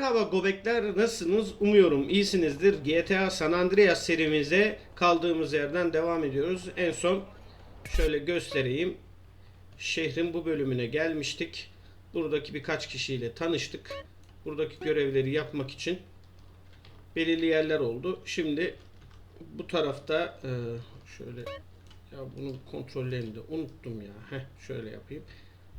merhaba Gobekler nasılsınız? Umuyorum iyisinizdir. GTA San Andreas serimize kaldığımız yerden devam ediyoruz. En son şöyle göstereyim. Şehrin bu bölümüne gelmiştik. Buradaki birkaç kişiyle tanıştık. Buradaki görevleri yapmak için belirli yerler oldu. Şimdi bu tarafta e, şöyle ya bunu kontrollerini de unuttum ya. Heh, şöyle yapayım.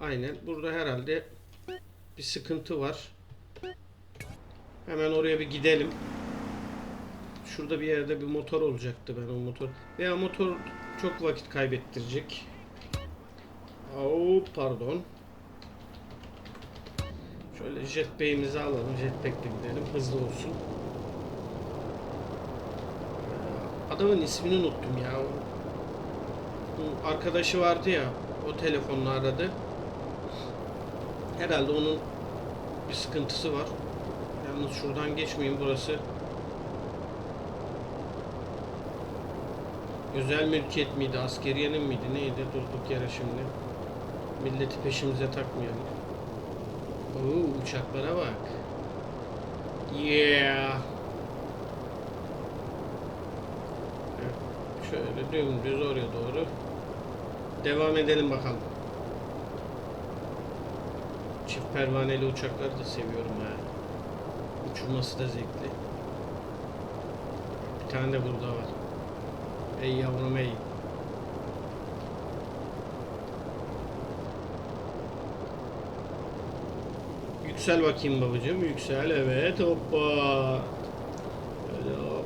Aynen. Burada herhalde bir sıkıntı var. Hemen oraya bir gidelim. Şurada bir yerde bir motor olacaktı ben o motor. Veya motor çok vakit kaybettirecek. Oo, pardon. Şöyle jetpack'imizi alalım. Jetpack'le gidelim. Hızlı olsun. Adamın ismini unuttum ya. Bu arkadaşı vardı ya. O telefonla aradı. Herhalde onun bir sıkıntısı var. Yalnız şuradan geçmeyin burası. Özel mülkiyet miydi, askeriyenin miydi, neydi durduk yere şimdi. Milleti peşimize takmayalım. Oo, uçaklara bak. Yeah. Şöyle dümdüz oraya doğru. Devam edelim bakalım. Çift pervaneli uçakları da seviyorum ha. Uçurması da zevkli. Bir tane de burada var. Ey yavrum ey. Yüksel bakayım babacığım. Yüksel evet. Hoppa. Öyle hop.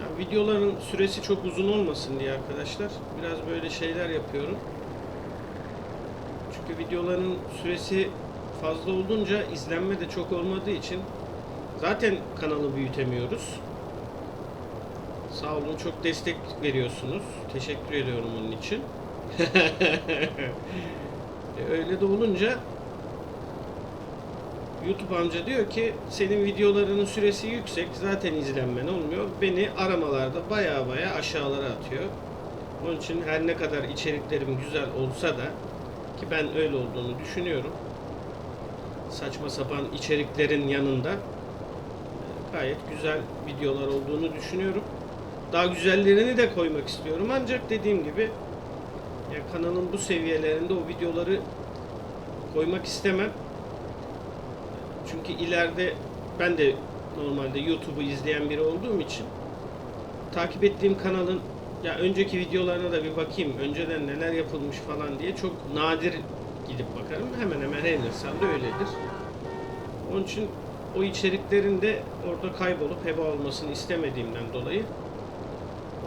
Ya videoların süresi çok uzun olmasın diye arkadaşlar. Biraz böyle şeyler yapıyorum. Çünkü videoların süresi fazla olunca izlenme de çok olmadığı için zaten kanalı büyütemiyoruz. Sağ olun çok destek veriyorsunuz. Teşekkür ediyorum onun için. E, Öyle de olunca YouTube amca diyor ki senin videolarının süresi yüksek zaten izlenmen olmuyor. Beni aramalarda baya baya aşağılara atıyor. Onun için her ne kadar içeriklerim güzel olsa da ki ben öyle olduğunu düşünüyorum. Saçma sapan içeriklerin yanında e, gayet güzel videolar olduğunu düşünüyorum. Daha güzellerini de koymak istiyorum ancak dediğim gibi ya kanalın bu seviyelerinde o videoları koymak istemem. Çünkü ileride ben de normalde YouTube'u izleyen biri olduğum için takip ettiğim kanalın ya önceki videolarına da bir bakayım. Önceden neler yapılmış falan diye çok nadir gidip bakarım. Hemen hemen her insanda öyledir. Onun için o içeriklerin de orada kaybolup heba olmasını istemediğimden dolayı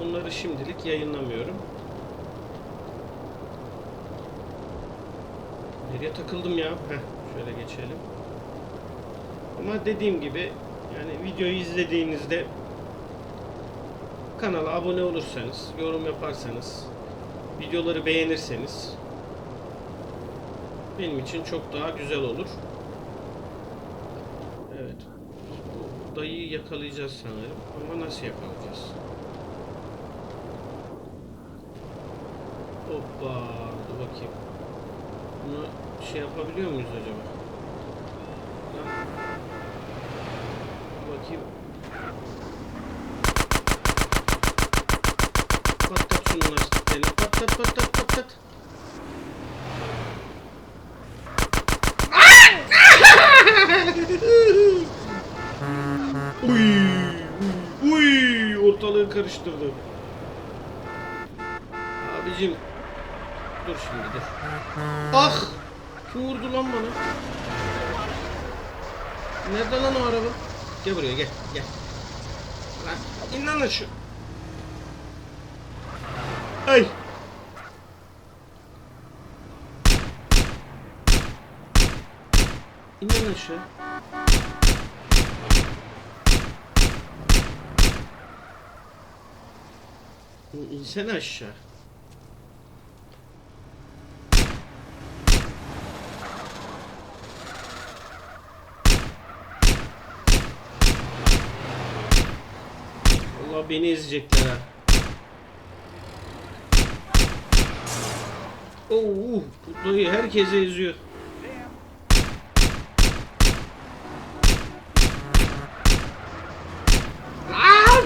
onları şimdilik yayınlamıyorum. Nereye takıldım ya? Heh, şöyle geçelim. Ama dediğim gibi yani videoyu izlediğinizde kanala abone olursanız, yorum yaparsanız, videoları beğenirseniz benim için çok daha güzel olur. Evet. Bu dayıyı yakalayacağız sanırım. Ama nasıl yakalayacağız? Hoppa. Dur bakayım. Bunu şey yapabiliyor muyuz acaba? Bakayım. Ortalığı karıştırdı. Abicim, dur şimdi dur. Ah, kim vurdu lan bana? Nerede lan o araba? Gel buraya gel, gel. Lan, in lan aşağı. Ay. İn lan aşağı. İnsene aşağı. Allah beni ezecekler ha. Oo, bu dayı herkese eziyor. Lan!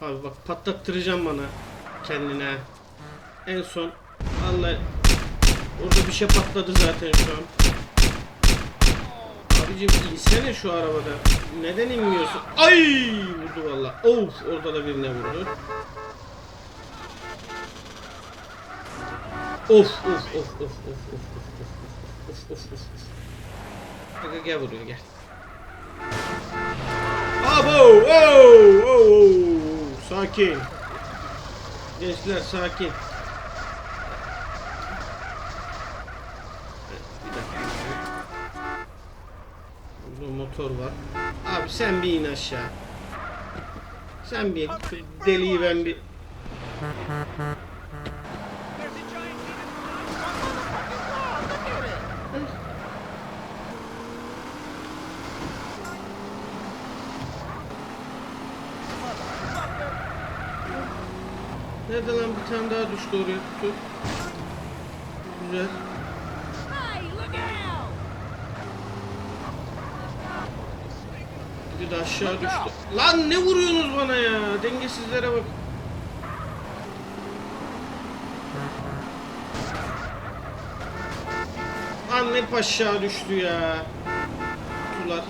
Abi bak patlattıracağım bana kendine. En son vallahi orada bir şey patladı zaten şu an. Abicim insene şu arabada. Neden inmiyorsun? Ay vurdu valla. Of orada da birine vurdu. Of of of of of of of of of of of Gel gel buraya gel. Abo! Oh! Oh! oh. Sakin. Gençler sakin. Burada motor var. Abi sen bir in aşağı. Sen bir deliği ben bir Nerede lan bir tane daha düştü oraya tuttu. Güzel. Bir de aşağı düştü. Lan ne vuruyorsunuz bana ya? Dengesizlere bak. Lan hep aşağı düştü ya. Kutular.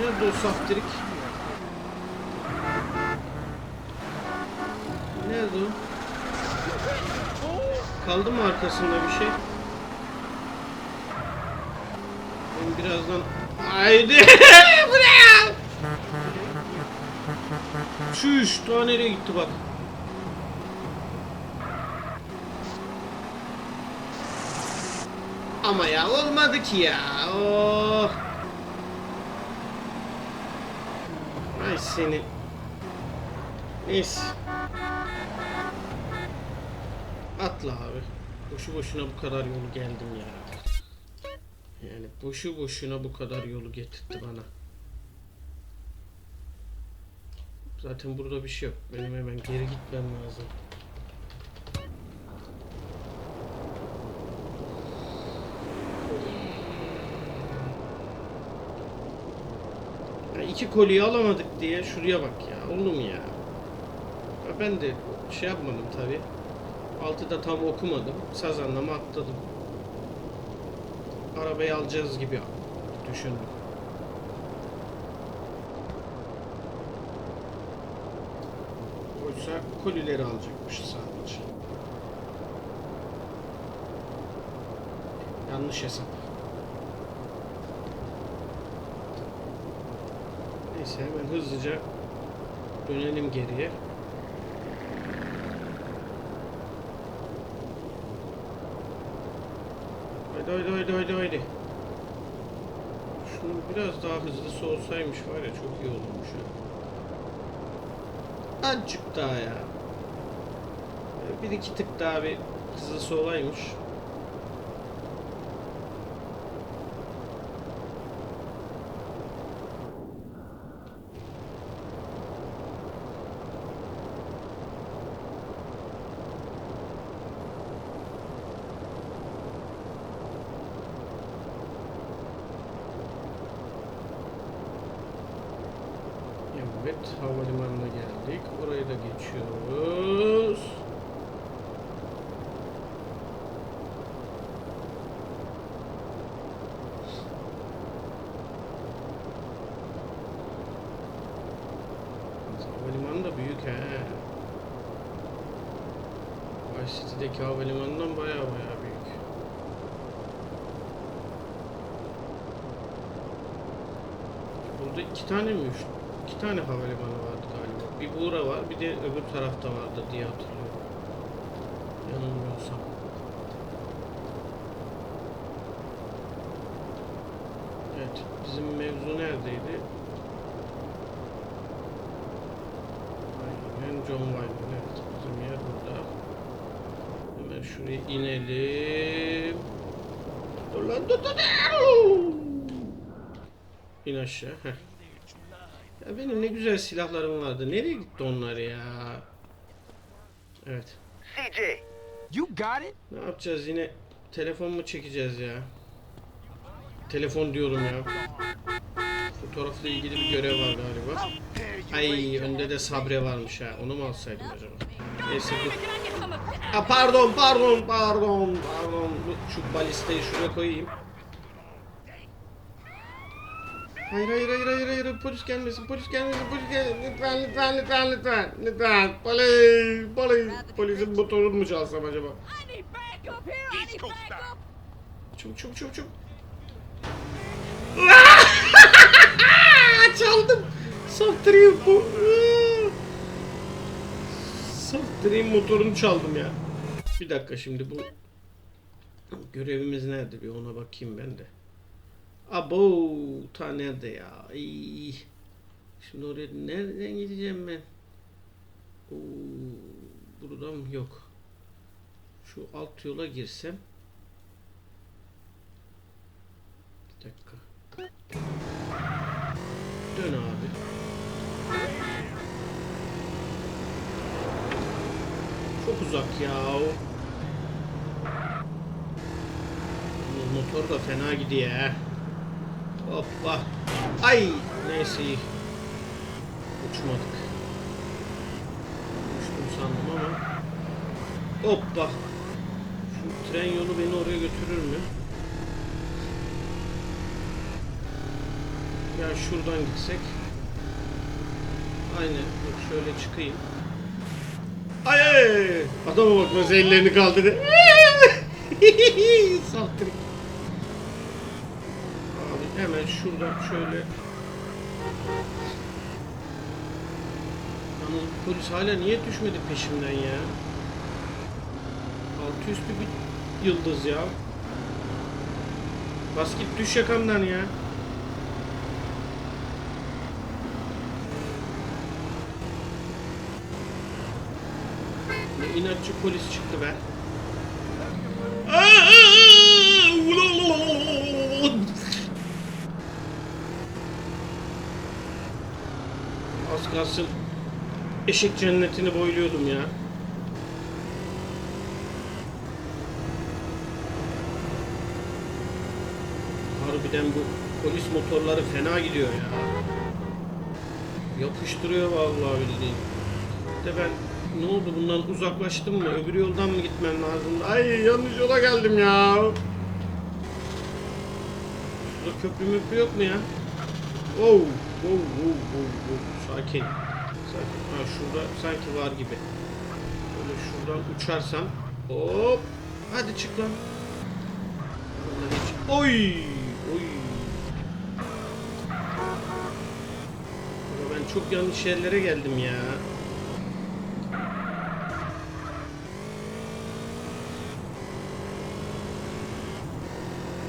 Nerede o saftirik? Nerede o? Kaldı mı arkasında bir şey? Ben birazdan... Haydi! Buraya! Şuş! Daha nereye gitti bak. Ama ya olmadı ki ya. Oh. Ay seni. Neyse atla abi. Boşu boşuna bu kadar yolu geldim ya. Yani boşu boşuna bu kadar yolu getirtti bana. Zaten burada bir şey yok. Benim hemen geri gitmem lazım. Ya iki alamadık diye şuraya bak ya. Oğlum ya. ya ben de şey yapmadım tabii. 6'da tam okumadım. Sazanlama atladım. Arabayı alacağız gibi düşündüm. Oysa kulileri alacakmış sadece. Yanlış hesap. Neyse hemen hızlıca dönelim geriye. Haydi haydi haydi haydi haydi. Şunu biraz daha hızlısı olsaymış var ya çok iyi olurmuş ya. Azıcık daha ya. Bir iki tık daha bir hızlısı olaymış. Evet, havalimanına geldik. Orayı da geçiyoruz. Havalimanı da büyük he. Vice City'deki havalimanından baya baya büyük. Burada iki tane mi? Üç, iki tane havalimanı vardı galiba. Bir Buğra var, bir de öbür tarafta vardı diye hatırlıyorum. Yanılmıyorsam. Evet, bizim mevzu neredeydi? Aynen John Wayne. Evet, bizim yer burada. Hemen şuraya inelim. Dur lan dur dur. dur. İn aşağı. Heh. Ya benim ne güzel silahlarım vardı. Nereye gitti onlar ya? Evet. CJ, You got it? Ne yapacağız yine? Telefon mu çekeceğiz ya? Telefon diyorum ya. Fotoğrafla ilgili bir görev var galiba. Ay önde de Sabre varmış ha. Onu mu alsaydım acaba? Neyse dur. Ha, pardon pardon pardon pardon. Şu balistayı şuraya koyayım. Hayır hayır hayır hayır hayır polis gelmesin polis gelmesin polis gelmesin lütfen lütfen lütfen lütfen lütfen polis polis polisin motorunu mu çalsam acaba? Çabuk çabuk çabuk çabuk. Çaldım. Saftırayım bu. Saftırayım motorunu çaldım ya. Bir dakika şimdi bu görevimiz nerede bir ona bakayım ben de. Abo ta nerede ya? Ay. Şimdi oraya nereden gideceğim ben? Oo, buradan yok. Şu alt yola girsem. Bir dakika. Dön abi. Çok uzak ya. Motor da fena gidiyor. Hoppa. Ay neyse iyi. Uçmadık. Uçtum sandım ama. Hoppa. Şu tren yolu beni oraya götürür mü? Ya şuradan gitsek. Aynen. Dur şöyle çıkayım. Ay! Adama bak nasıl ellerini kaldırdı. Saltırık. Hemen şuradan şöyle. Yalnız bu polis hala niye düşmedi peşimden ya? Altı üstü bir yıldız ya. Bas git düş yakamdan ya. Ne inatçı polis çıktı be. Az kalsın eşek cennetini boyluyordum ya. Harbiden bu polis motorları fena gidiyor ya. Yapıştırıyor vallahi bildiğin. De ben ne oldu bundan uzaklaştım mı? Öbür yoldan mı gitmem lazım? Ay yanlış yola geldim ya. Şurada köprü möprü yok mu ya? Oh, oh, oh, oh, oh. Sakin. Sakin. Ha şurada sanki var gibi. Böyle şuradan uçarsam. Hop. Hadi çık lan. Hiç- Oy. Oy. Ben çok yanlış yerlere geldim ya.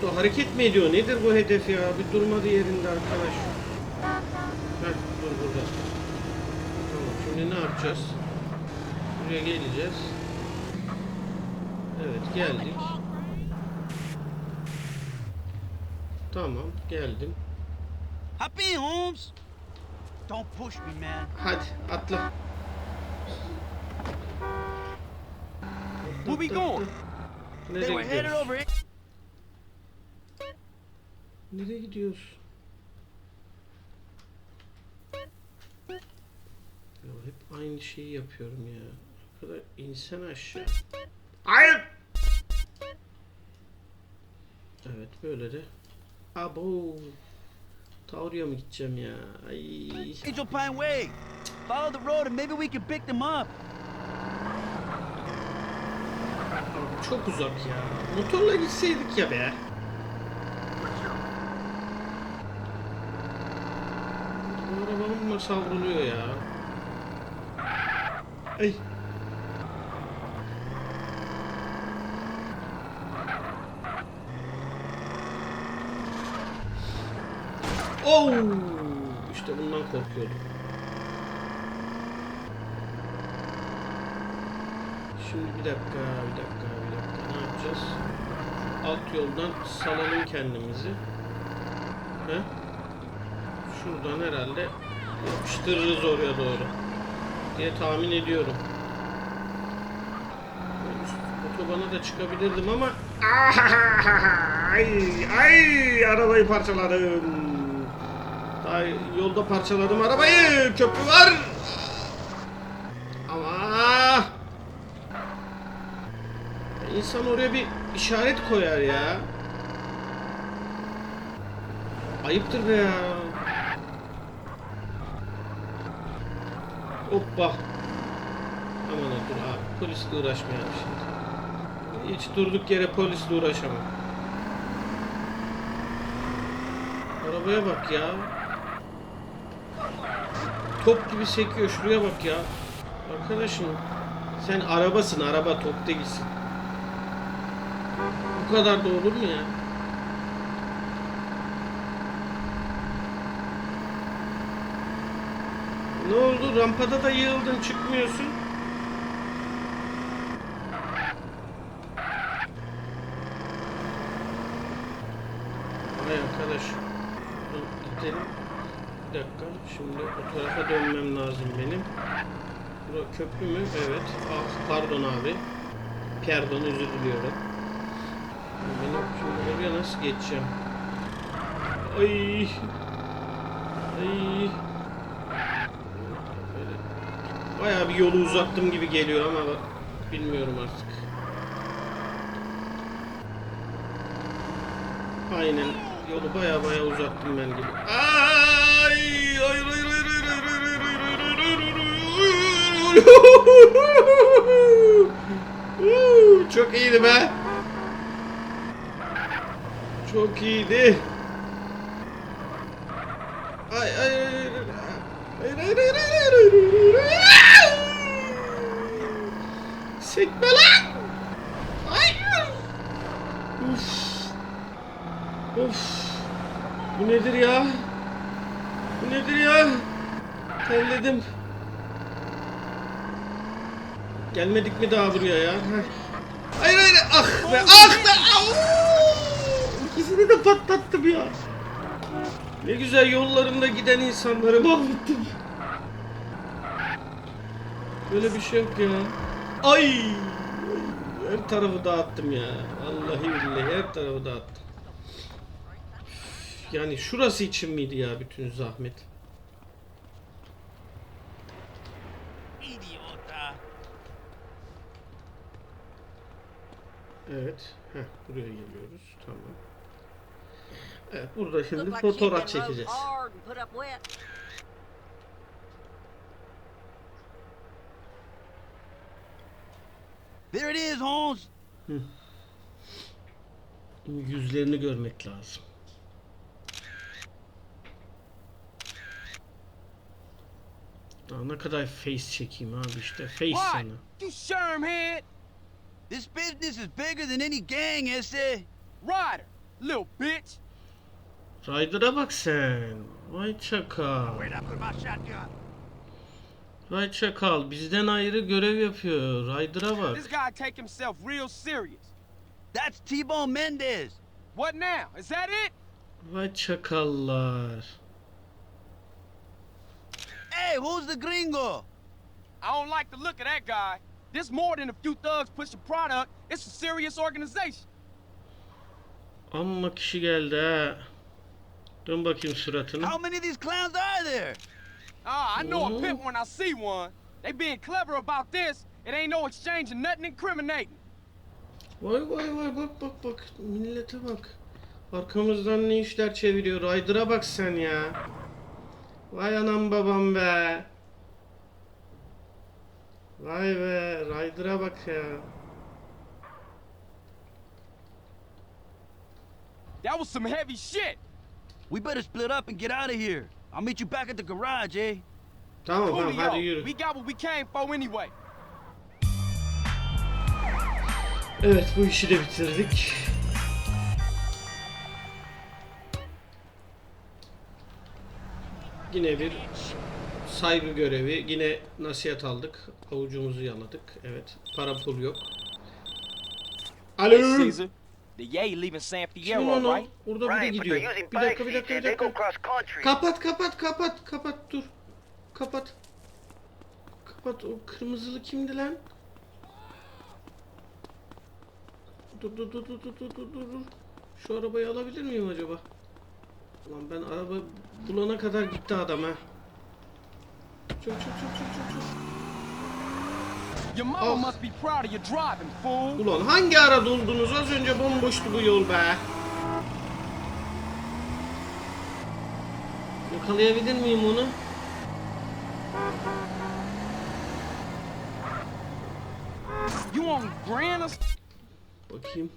Bu hareket mi ediyor? Nedir bu hedef ya? Bir durmadı yerinde arkadaş. Heh, dur burada. Tamam, şimdi ne yapacağız? Buraya geleceğiz. Evet, geldik. Tamam, geldim. İn, Holmes. Don't push me, man. Hadi, atla. Where we going? Nereye gidiyoruz? Nereye gidiyoruz? Ya hep aynı şeyi yapıyorum ya. O kadar insan aşağı. Hayır! Evet böyle de. Abo. Taurya mı gideceğim ya? Ay. Angel Pine Way. Follow the road and maybe we can pick them up. Çok uzak ya. Motorla gitseydik ya be. Bu arabam mı savruluyor ya? Ay. Oh! İşte bundan korkuyordum. Şimdi bir dakika, bir dakika, bir dakika. Ne yapacağız? Alt yoldan salalım kendimizi. He? Şuradan herhalde yapıştırırız oraya doğru diye tahmin ediyorum. Otobana da çıkabilirdim ama ay ay arabayı parçaladım. Daha yolda parçaladım arabayı. Köprü var. Ama insan oraya bir işaret koyar ya. Ayıptır be ya. Hoppa. Aman dur abi. Polisle uğraşmayalım şimdi. Hiç durduk yere polisle uğraşamam. Arabaya bak ya. Top gibi sekiyor. Şuraya bak ya. Arkadaşım sen arabasın araba top değilsin. Bu kadar da olur mu ya? Ne oldu? Rampada da yığıldın çıkmıyorsun. Vay arkadaş. Gidelim. Bir dakika. Şimdi o tarafa dönmem lazım benim. Bura köprü mü? Evet. Ah, pardon abi. Pardon özür diliyorum. Benim şimdi oraya nasıl geçeceğim? Ay. Ay. Bayağı bir yolu uzattım gibi geliyor ama bilmiyorum artık. Aynen. Yolu baya baya uzattım ben gibi. Ay, hayır hayır hayır Çok iyiydi be. Çok iyiydi. Ay ay ay ay ay ay ay ay Sekme lan. Hayır. Uf. Of. Bu nedir ya? Bu nedir ya? Terledim. Gelmedik mi daha buraya ya? Hayır hayır ah be ah be au! İkisini de patlattım ya. Ne güzel yollarında giden insanları mahvettim. Böyle bir şey yok ya. Ay! Her tarafı dağıttım ya. Vallahi billahi her tarafı dağıttım. Yani şurası için miydi ya bütün zahmet? Evet. Heh, buraya geliyoruz. Tamam. Evet, burada şimdi fotoğraf çekeceğiz. hard and put up wet. There it is, Holmes. Yüzlerini görmek lazım. Daha ne kadar face çekeyim abi işte face What? sana. You shermhead! This business is bigger than any gang, Esse. Ryder! Little bitch! Ryder'a bak sen. Vay çakal. Where'd I put my shotgun? Vay çakal. Bizden ayrı görev yapıyor. Ryder'a bak. This guy take himself real serious. That's T-Bone Mendez. What now? Is that it? Vay çakallar. Hey, who's the gringo? I don't like the look of that guy. This more than a few thugs pushing product. It's a serious organization. Amma kişi geldi ha. Dön bakayım suratını. How many of these clowns are there? Ah, I know a pimp when I see one. They being clever about this. It ain't no exchanging nothing incriminating. Vay vay vay bak bak bak. Millete bak. Arkamızdan ne işler çeviriyor. Ryder'a bak sen ya. Vay anam babam be. Vay be. Ryder'a bak ya. That was some heavy shit. We better split up and get out of here. I'll meet you back at the garage, eh? Tamam tamam hadi yürü. we got what we came for anyway. Evet bu işi de bitirdik. Yine bir saygı görevi. Yine nasihat aldık. Avucumuzu yaladık. Evet. Para pul yok. Alo. The Yay leaving San Fierro, lan o? right? Orada biri gidiyor. Bir dakika bir dakika bir dakika. Kapat kapat kapat kapat dur. kapat. Kapat o kırmızılı kimdi lan? Dur dur dur dur dur dur dur dur. dur. Şu arabayı alabilir miyim acaba? Ulan ben araba bulana kadar gitti adam ha. Çok çok çok çok çok çok. Fool. Ulan hangi ara doldunuz? Az önce bomboştu bu yol be. Yakalayabilir miyim onu? Bakayım.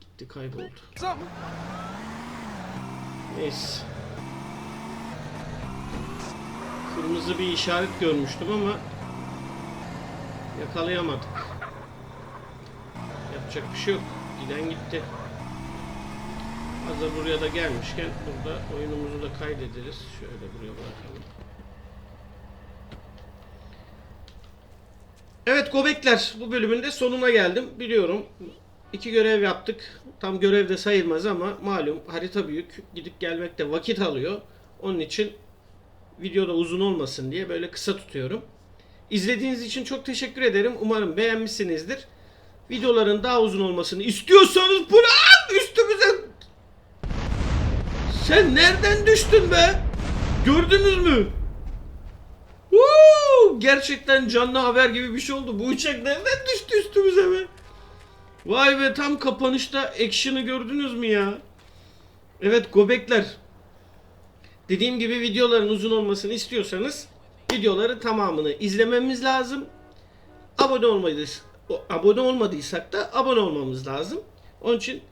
Gitti kayboldu. Neyse. Kırmızı bir işaret görmüştüm ama yakalayamadık. Yapacak bir şey yok. Giden gitti. Hazır buraya da gelmişken burada oyunumuzu da kaydederiz. Şöyle buraya bırakalım. Evet Gobekler bu bölümün de sonuna geldim. Biliyorum iki görev yaptık. Tam görev de sayılmaz ama malum harita büyük. Gidip gelmek de vakit alıyor. Onun için videoda uzun olmasın diye böyle kısa tutuyorum. İzlediğiniz için çok teşekkür ederim. Umarım beğenmişsinizdir. Videoların daha uzun olmasını istiyorsanız bu lan üstümüze sen nereden düştün be? Gördünüz mü? Woo! Gerçekten canlı haber gibi bir şey oldu. Bu uçak nereden düştü üstümüze be? Vay be tam kapanışta action'ı gördünüz mü ya? Evet Gobekler. Dediğim gibi videoların uzun olmasını istiyorsanız videoları tamamını izlememiz lazım. Abone olmadıysak, abone olmadıysak da abone olmamız lazım. Onun için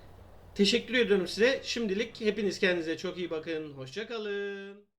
teşekkür ediyorum size. Şimdilik hepiniz kendinize çok iyi bakın. Hoşça kalın.